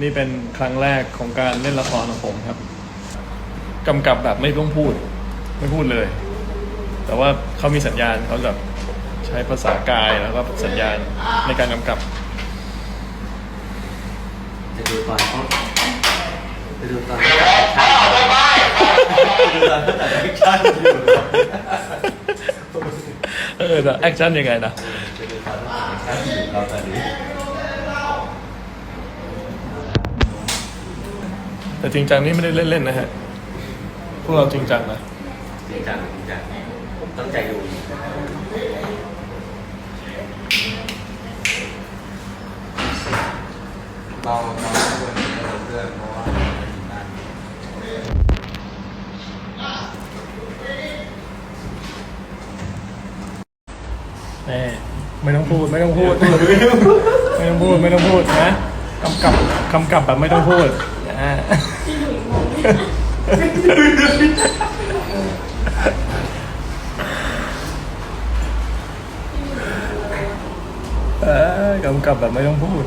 นี่เป็นครั้งแรกของการเล่นละครของผมครับกำกับแบบไม่ต้องพูด ไม่พูดเลย แต่ว่าเขามีสัญญาณเขาแบบใช้ภาษากายแล้วก็สัญญาณในการกำกับ จะดูตอนเขาจะดูตอนเขาตัดแอคชั่นจะดูตอนเขาตัดแอคชั่นอยู่เออแต่แอคชั่นยังไงนะจะดูตอนเขาตัดแอคชั่นอยู่ครับตอนนี้ แต่จริงจังนี่ไม่ได้เล่นๆนะฮะ พวกเราจริงจังนะจริงจังจริงจังตั้งใจดูเราเราควรจะเลือนเพราะว่าเราไม่มีหน้าที่แม่ไม่ต้องพูด ไม่ต้องพูด ไม่ต้องพูด ไม่ต้องพูดนะกำกับกำกับแบบไม่ต้องพูด เออกำกับแบบไม่ต้องพูดเ